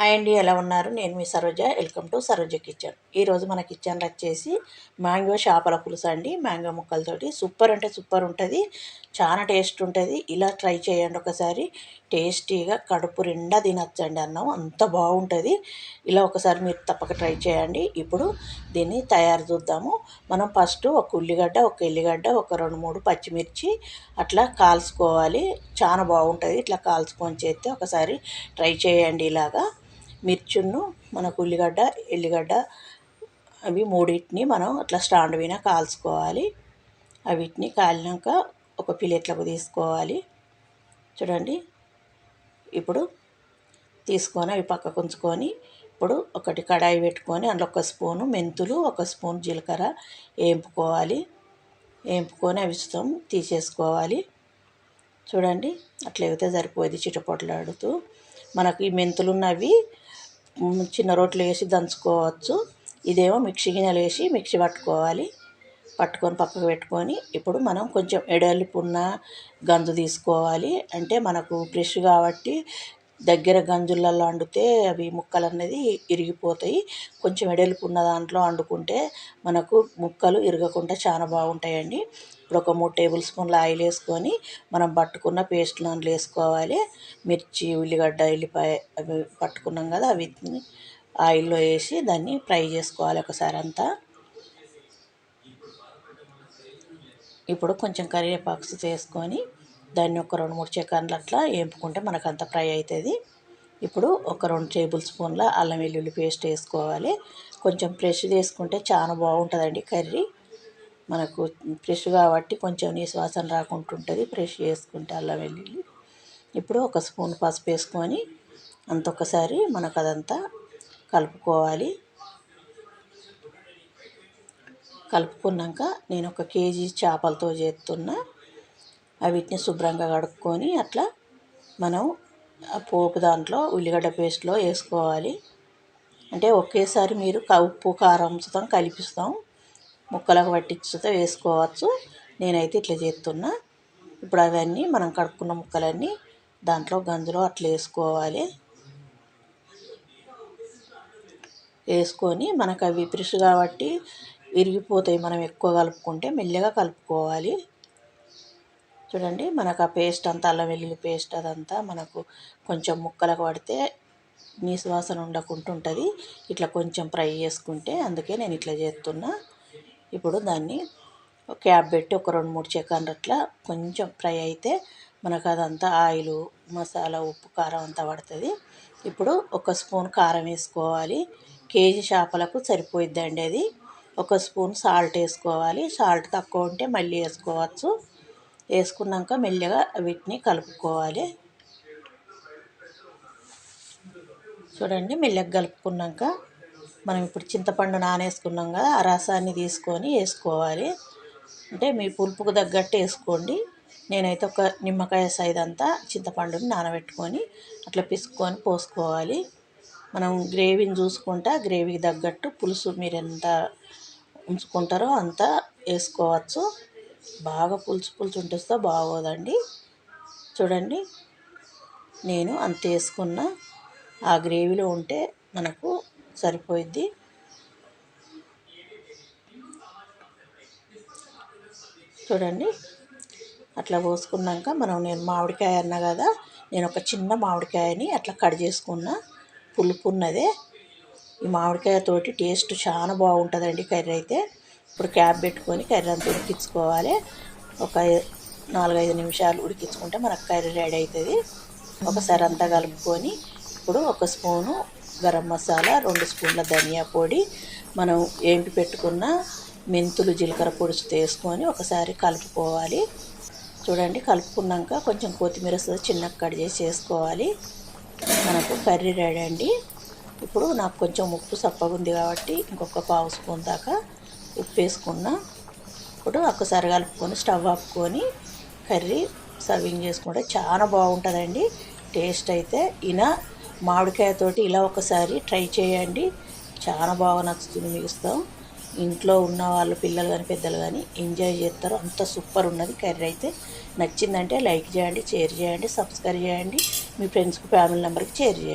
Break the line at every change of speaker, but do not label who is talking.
Hi అండి ఎలా ఉన్నారు? నేను మీ Saroja. Welcome to Saroja kitchen. ఈరోజు మన కిచెన్లో వచ్చేసి మ్యాంగో చేపల పులుసు అండి. మ్యాంగో ముక్కలతోటి సూపర్ అంటే సూపర్ ఉంటుంది. చాలా టేస్ట్ ఉంటుంది. ఇలా ట్రై చేయండి ఒకసారి. టేస్టీగా కడుపు నిండా తినచ్చండి అన్నం. అంత బాగుంటుంది. ఇలా ఒకసారి మీరు తప్పక ట్రై చేయండి. ఇప్పుడు దీన్ని తయారు చూద్దాము. మనం ఫస్ట్ ఒక ఉల్లిగడ్డ ఒక ఎల్లిగడ్డ ఒక రెండు మూడు పచ్చిమిర్చి అట్లా కాల్చుకోవాలి. చాలా బాగుంటుంది. ఇట్లా కాల్చుకొని చేస్తే ఒకసారి ట్రై చేయండి ఇలాగా. మిర్చును మనకు ఉల్లిగడ్డ ఎల్లిగడ్డ అవి మూడింటిని మనం అట్లా స్టాండ్ పైన కాల్చుకోవాలి. అవిటిని కాలినాక ఒక ప్లేట్లకు తీసుకోవాలి. చూడండి. ఇప్పుడు తీసుకొని అవి పక్కకు ఉంచుకొని ఇప్పుడు ఒకటి కడాయి పెట్టుకొని అందులో ఒక స్పూను మెంతులు ఒక స్పూన్ జీలకర్ర వేంపుకోవాలి వేంపుకొని అవి తీసేసుకోవాలి. చూడండి. అట్లా అయితే సరిపోయేది చిటపొట్లాడుతూ. మనకు ఈ మెంతులు ఉన్నవి చిన్న రోట్లు వేసి దంచుకోవచ్చు. ఇదేమో మిక్సీ గిన్నెలు వేసి మిక్సీ పట్టుకోవాలి. పట్టుకొని పక్కకు పెట్టుకొని ఇప్పుడు మనం కొంచెం ఎడల్పున్న గంజు తీసుకోవాలి. అంటే మనకు ఫ్రెష్ కాబట్టి దగ్గర గంజులలో వండితే అవి ముక్కలు అనేది ఇరిగిపోతాయి. కొంచెం ఎడల్పు ఉన్న దాంట్లో వండుకుంటే మనకు ముక్కలు ఇరగకుండా చాలా బాగుంటాయండి. ఇప్పుడు ఒక మూడు టేబుల్ స్పూన్ల ఆయిల్ వేసుకొని మనం పట్టుకున్న పేస్ట్ దాంట్లో వేసుకోవాలి. మిర్చి ఉల్లిగడ్డ ఎల్లిపాయ అవి పట్టుకున్నాం కదా అవి ఆయిల్లో వేసి దాన్ని ఫ్రై చేసుకోవాలి ఒకసారి అంతా. ఇప్పుడు కొంచెం కరివేపాకు చేసుకొని దాన్ని ఒక రెండు మూడు చెకన్లు అట్లా వేపుకుంటే మనకు అంత ఫ్రై అవుతుంది. ఇప్పుడు ఒక రెండు టేబుల్ స్పూన్ల అల్లం వెల్లుల్లి పేస్ట్ వేసుకోవాలి. కొంచెం ఫ్రెష్ తీసుకుంటే చాలా బాగుంటుందండి కర్రీ. మనకు ఫ్రెష్ కాబట్టి కొంచెం నీసు వాసన రాకుండా ఉంటుంది ఫ్రెష్ వేసుకుంటే అల్లం వెల్లుల్లి. ఇప్పుడు ఒక స్పూన్ పసుపు వేసుకొని అంత ఒకసారి మనకు అదంతా కలుపుకోవాలి. కలుపుకున్నాక నేను ఒక కేజీ చేపలతో చేస్తున్నా. వీటిని శుభ్రంగా కడుక్కొని అట్లా మనం పోపు దాంట్లో ఉల్లిగడ్డ పేస్ట్లో వేసుకోవాలి. అంటే ఒకేసారి మీరు ఉప్పు కారం సుతం కలిపిస్తాం. ముక్కలకు పట్టించుతో వేసుకోవచ్చు. నేనైతే ఇట్లా చేస్తున్నా. ఇప్పుడు అవన్నీ మనం కడుక్కున్న ముక్కలన్నీ దాంట్లో గంజులో అట్లా వేసుకోవాలి. వేసుకొని మనకు అవి ఫ్రెష్ కాబట్టి విరిగిపోతాయి. మనం ఎక్కువ కలుపుకుంటే మెల్లగా కలుపుకోవాలి. చూడండి మనకు ఆ పేస్ట్ అంతా అల్లం వెల్లుల్లి పేస్ట్ అదంతా మనకు కొంచెం ముక్కలకు పడితే నీ వాసన ఉండకుండా ఉంటుంది ఇట్లా కొంచెం ఫ్రై చేసుకుంటే అందుకే నేను ఇట్లా చేస్తున్నా. ఇప్పుడు దాన్ని క్యాప్ పెట్టి ఒక రెండు మూడు సెకండ్లు అట్లా కొంచెం ఫ్రై అయితే మనకు అదంతా ఆయిల్ మసాలా ఉప్పు కారం అంతా పడుతుంది. ఇప్పుడు ఒక స్పూన్ కారం వేసుకోవాలి. కేజీ చేపలకు సరిపోయిద్దండి అది. ఒక స్పూన్ సాల్ట్ వేసుకోవాలి. సాల్ట్ తక్కువ ఉంటే మళ్ళీ వేసుకోవచ్చు. వేసుకున్నాక మెల్లగా వీటిని కలుపుకోవాలి. చూడండి మెల్లగా కలుపుకున్నాక మనం ఇప్పుడు చింతపండు నానేసుకున్నాం కదా ఆ రసాన్ని తీసుకొని వేసుకోవాలి. అంటే మీ పులుపుకు తగ్గట్టు వేసుకోండి. నేనైతే ఒక నిమ్మకాయ సైజ్ అంతా చింతపండుని నానబెట్టుకొని అట్లా పిసుకొని పోసుకోవాలి. మనం గ్రేవీని చూసుకుంటా గ్రేవీకి తగ్గట్టు పులుసు మీరు ఎంత ఉంచుకుంటారో అంత వేసుకోవచ్చు. బాగా పులుసు పులుసు ఉంటేస్తే బాగోదండి. చూడండి నేను అంత వేసుకున్న ఆ గ్రేవీలో ఉంటే మనకు సరిపోయిద్ది. చూడండి అట్లా పోసుకున్నాక మనం నేను మామిడికాయ అన్నా కదా నేను ఒక చిన్న మామిడికాయని అట్లా కట్ చేసుకున్న పులుపు ఉన్నదే ఈ మామిడికాయతోటి టేస్ట్ చాలా బాగుంటుందండి కర్రీ అయితే. ఇప్పుడు క్యాప్ పెట్టుకొని కర్రీ అంతా ఉడికించుకోవాలి. ఒక నాలుగైదు నిమిషాలు ఉడికించుకుంటే మనకు కర్రీ రెడీ అవుతుంది. ఒకసారి అంతా కలుపుకొని ఇప్పుడు ఒక స్పూను గరం మసాలా రెండు స్పూన్ల ధనియా పొడి మనం ఏంపి పెట్టుకున్న మెంతులు జీలకర్ర పొడి తీసుకొని ఒకసారి కలుపుకోవాలి. చూడండి కలుపుకున్నాక కొంచెం కొత్తిమీర చిన్నగా కట్ చేసి వేసుకోవాలి. మనకు కర్రీ రెడీ అండి. ఇప్పుడు నాకు కొంచెం ఉప్పు సప్పగా ఉంది కాబట్టి ఇంకొక పావు స్పూన్ దాకా ఉప్పు వేసుకున్నా ఇప్పుడు ఒక్కసారి కలుపుకొని స్టవ్ ఆపుకొని కర్రీ సర్వింగ్ చేసుకుంటే చాలా బాగుంటుందండి. టేస్ట్ అయితే ఇలా మామిడికాయతోటి ఇలా ఒకసారి ట్రై చేయండి. చాలా బాగా నచ్చుతుంది మీకు ఇస్తాం ఇంట్లో ఉన్న వాళ్ళు పిల్లలు కానీ పెద్దలు కానీ ఎంజాయ్ చేస్తారు. అంత సూపర్ ఉన్నది కర్రీ అయితే. నచ్చిందంటే లైక్ చేయండి షేర్ చేయండి సబ్స్క్రైబ్ చేయండి. మీ ఫ్రెండ్స్కి ఫ్యామిలీ నెంబర్కి షేర్ చేయండి.